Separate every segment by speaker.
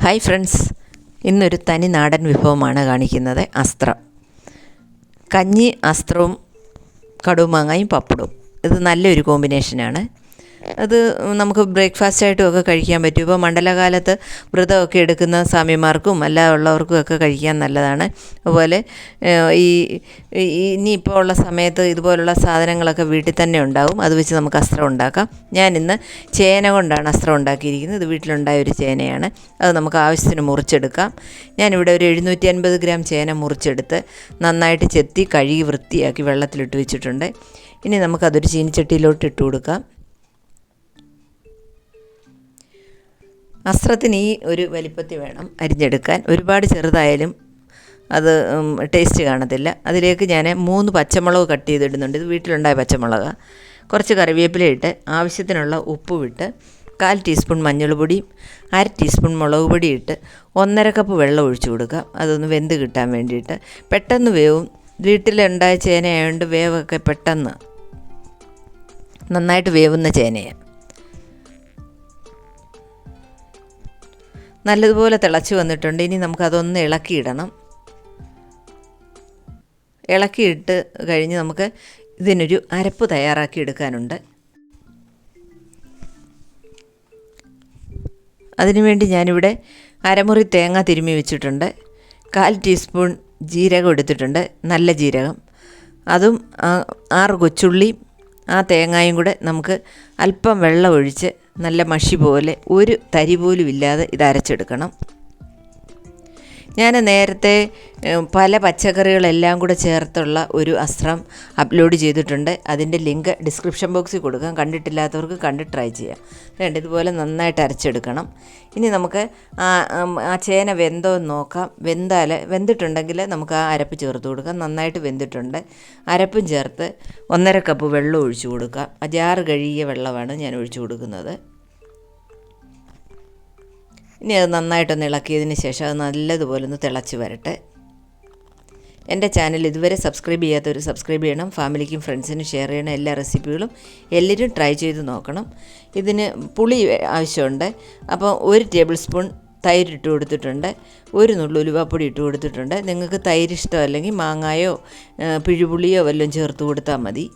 Speaker 1: Hi friends ഇന്നൊരു തനി നാടൻ വിഭവമാണ് കാണിക്കുന്നത് അസ്ത്രം. കഞ്ഞി അസ്ത്രവും കടുമാങ്ങയും പപ്പടവും. ഇത് നല്ലൊരു കോമ്പിനേഷനാണ് അത് നമുക്ക് ബ്രേക്ക്ഫാസ്റ്റായിട്ടും ഒക്കെ കഴിക്കാൻ പറ്റും. ഇപ്പോൾ മണ്ഡലകാലത്ത് വ്രതമൊക്കെ എടുക്കുന്ന സ്വാമിമാർക്കും അല്ലാതുള്ളവർക്കും ഒക്കെ കഴിക്കാൻ നല്ലതാണ്. അതുപോലെ ഈ- ഇനിയിപ്പോൾ ഉള്ള സമയത്ത് ഇതുപോലുള്ള സാധനങ്ങളൊക്കെ വീട്ടിൽ തന്നെ ഉണ്ടാവും. അത് വെച്ച് നമുക്ക് അസ്ത്രം ഉണ്ടാക്കാം. ഞാൻ ഇന്ന് ചേന കൊണ്ടാണ് അസ്ത്രം ഉണ്ടാക്കിയിരിക്കുന്നത്. ഇത് വീട്ടിലുണ്ടായ ഒരു ചേനയാണ്. അത് നമുക്ക് ആവശ്യത്തിന് മുറിച്ചെടുക്കാം. ഞാനിവിടെ ഒരു എഴുന്നൂറ്റി അൻപത് ഗ്രാം ചേന മുറിച്ചെടുത്ത് നന്നായിട്ട് ചെത്തി കഴുകി വൃത്തിയാക്കി വെള്ളത്തിലിട്ട് വെച്ചിട്ടുണ്ട്. ഇനി നമുക്കതൊരു ചീനിച്ചട്ടിയിലോട്ട് ഇട്ട് കൊടുക്കാം. അസ്ത്രത്തിന് ഈ ഒരു വലിപ്പത്തിൽ വേണം അരിഞ്ഞെടുക്കാൻ. ഒരുപാട് ചെറുതായാലും അത് ടേസ്റ്റ് കാണത്തില്ല. അതിലേക്ക് ഞാൻ മൂന്ന് പച്ചമുളക് കട്ട് ചെയ്തിടുന്നുണ്ട്. ഇത് വീട്ടിലുണ്ടായ പച്ചമുളക്. കുറച്ച് കറിവേപ്പില ഇട്ട് ആവശ്യത്തിനുള്ള ഉപ്പ് വിട്ട് കാൽ ടീസ്പൂൺ മഞ്ഞൾപ്പൊടിയും അര ടീസ്പൂൺ മുളക് പൊടി ഇട്ട് ഒന്നര കപ്പ് വെള്ളം ഒഴിച്ചു കൊടുക്കുക. അതൊന്ന് വെന്ത് കിട്ടാൻ വേണ്ടിയിട്ട്. പെട്ടെന്ന് വേവും. വീട്ടിലുണ്ടായ ചേനയായതുകൊണ്ട് വേവൊക്കെ പെട്ടെന്ന് നന്നായിട്ട് വേവുന്ന ചേനയാണ് നല്ലതുപോലെ തിളച്ച് വന്നിട്ടുണ്ട്. ഇനി നമുക്കതൊന്ന് ഇളക്കിയിടണം. ഇളക്കിയിട്ട് കഴിഞ്ഞ് നമുക്ക് ഇതിനൊരു അരപ്പ് തയ്യാറാക്കി എടുക്കാനുണ്ട്. അതിനുവേണ്ടി ഞാനിവിടെ അരമുറി തേങ്ങ തിരുമ്മി വെച്ചിട്ടുണ്ട്. കാൽ ടീസ്പൂൺ ജീരകം എടുത്തിട്ടുണ്ട്. നല്ല ജീരകം. അതും ആറ് കൊച്ചുള്ളി ആ തേങ്ങായും കൂടെ നമുക്ക് അല്പം വെള്ളം ഒഴിച്ച് നല്ല മഷി പോലെ ഒരു തരി പോലും ഇല്ലാതെ ഇത് അരച്ചെടുക്കണം. ഞാൻ നേരത്തെ പല പച്ചക്കറികളെല്ലാം കൂടെ ചേർത്തുള്ള ഒരു അസ്ത്രം അപ്ലോഡ് ചെയ്തിട്ടുണ്ട്. അതിന്റെ ലിങ്ക് ഡിസ്ക്രിപ്ഷൻ ബോക്സിൽ കൊടുക്കാം. കണ്ടിട്ടില്ലാത്തവർക്ക് കണ്ട് ട്രൈ ചെയ്യാം. രണ്ട് ഇതുപോലെ നന്നായിട്ട് അരച്ചെടുക്കണം. ഇനി നമുക്ക് ആ ആ ചേന വെന്തോ എന്ന് നോക്കാം. വെന്താൽ വെന്തിട്ടുണ്ടെങ്കിൽ നമുക്ക് ആ അരപ്പ് ചേർത്ത് കൊടുക്കാം. നന്നായിട്ട് വെന്തിട്ടുണ്ട്. അരപ്പും ചേർത്ത് ഒന്നര കപ്പ് വെള്ളം ഒഴിച്ചു കൊടുക്കാം. ആ ജാറ് കഴുകിയ വെള്ളമാണ് ഞാൻ ഒഴിച്ചു കൊടുക്കുന്നത്. ഇനി അത് നന്നായിട്ടൊന്ന് ഇളക്കിയതിന് ശേഷം അത് നല്ലതുപോലെ ഒന്ന് തിളച്ച് വരട്ടെ. എന്റെ ചാനൽ ഇതുവരെ സബ്സ്ക്രൈബ് ചെയ്യാത്തവർ സബ്സ്ക്രൈബ് ചെയ്യണം. ഫാമിലിക്കും ഫ്രണ്ട്സിനും ഷെയർ ചെയ്യണം. എല്ലാ റെസിപ്പികളും എല്ലാവരും ട്രൈ ചെയ്ത് നോക്കണം. ഇതിന് പുളി ആവശ്യമുണ്ട്. അപ്പോൾ ഒരു ടേബിൾ സ്പൂൺ തൈര് ഇട്ട് കൊടുത്തിട്ടുണ്ട്. ഒരു നുള്ളു ഉലുവാപ്പൊടി ഇട്ട് കൊടുത്തിട്ടുണ്ട്. നിങ്ങൾക്ക് തൈര് ഇഷ്ടമല്ലെങ്കിൽ മാങ്ങായോ പിഴുപുളിയോ വല്ലതും ചേർത്ത് കൊടുത്താൽ മതി.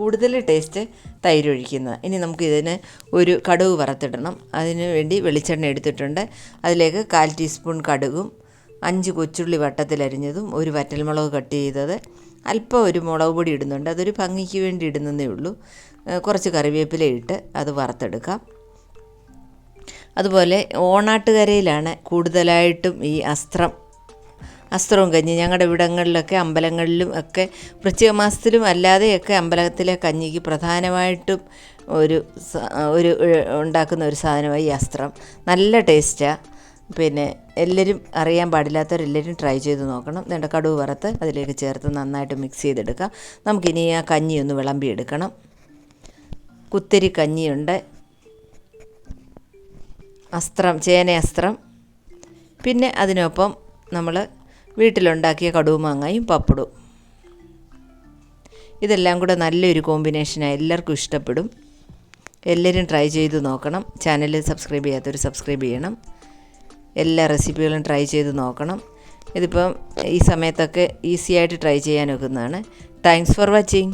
Speaker 1: കൂടുതൽ ടേസ്റ്റ് തൈരൊഴിക്കുന്നത് ഇനി നമുക്ക് ഇതിന് ഒരു കടുക് വറുത്തിടണം. അതിന് വേണ്ടി വെളിച്ചെണ്ണ എടുത്തിട്ടുണ്ട്. അതിലേക്ക് കാൽ ടീസ്പൂൺ കടുകും അഞ്ച് കൊച്ചുള്ളി വട്ടത്തിലരിഞ്ഞതും ഒരു വറ്റൽമുളക് കട്ട് ചെയ്തത് അല്പം ഒരു മുളക് പൊടി ഇടുന്നുണ്ട്. അതൊരു ഭംഗിക്ക് വേണ്ടി ഇടുന്നതേ ഉള്ളൂ. കുറച്ച് കറിവേപ്പില ഇട്ട് അത് വറുത്തെടുക്കാം. അതുപോലെ ഓണാട്ടുകരയിലാണ് കൂടുതലായിട്ടും ഈ അസ്ത്രം അസ്ത്രവും കഞ്ഞി. ഞങ്ങളുടെ ഇവിടങ്ങളിലൊക്കെ അമ്പലങ്ങളിലും ഒക്കെ വൃശ്ചിക മാസത്തിലും അല്ലാതെയൊക്കെ അമ്പലത്തിലെ കഞ്ഞിക്ക് പ്രധാനമായിട്ടും ഒരു ഒരു ഉണ്ടാക്കുന്ന ഒരു സാധനമായി ഈ അസ്ത്രം. നല്ല ടേസ്റ്റാണ് പിന്നെ എല്ലാവരും അറിയാൻ പാടില്ലാത്തവരെല്ലാവരും ട്രൈ ചെയ്ത് നോക്കണം. എന്നിട്ട് കടുവ് വറുത്ത് അതിലേക്ക് ചേർത്ത് നന്നായിട്ട് മിക്സ് ചെയ്തെടുക്കാം. നമുക്കിനി ആ കഞ്ഞി ഒന്ന് വിളമ്പി വിളമ്പിയെടുക്കണം. കുത്തരി കഞ്ഞിയുണ്ട്. അസ്ത്രം ചേന അസ്ത്രം പിന്നെ അതിനൊപ്പം നമ്മൾ വീട്ടിലുണ്ടാക്കിയ കടുവുമാങ്ങയും പപ്പടും. ഇതെല്ലാം കൂടെ നല്ലൊരു കോമ്പിനേഷനാണ് എല്ലാവർക്കും ഇഷ്ടപ്പെടും. എല്ലാവരും ട്രൈ ചെയ്ത് നോക്കണം. ചാനൽ സബ്സ്ക്രൈബ് ചെയ്യാത്തവർ സബ്സ്ക്രൈബ് ചെയ്യണം. എല്ലാ റെസിപ്പികളും ട്രൈ ചെയ്ത് നോക്കണം. ഇതിപ്പം ഈ സമയത്തൊക്കെ ഈസിയായിട്ട് ട്രൈ ചെയ്യാൻ ഒക്കുന്നതാണ്. Thanks for watching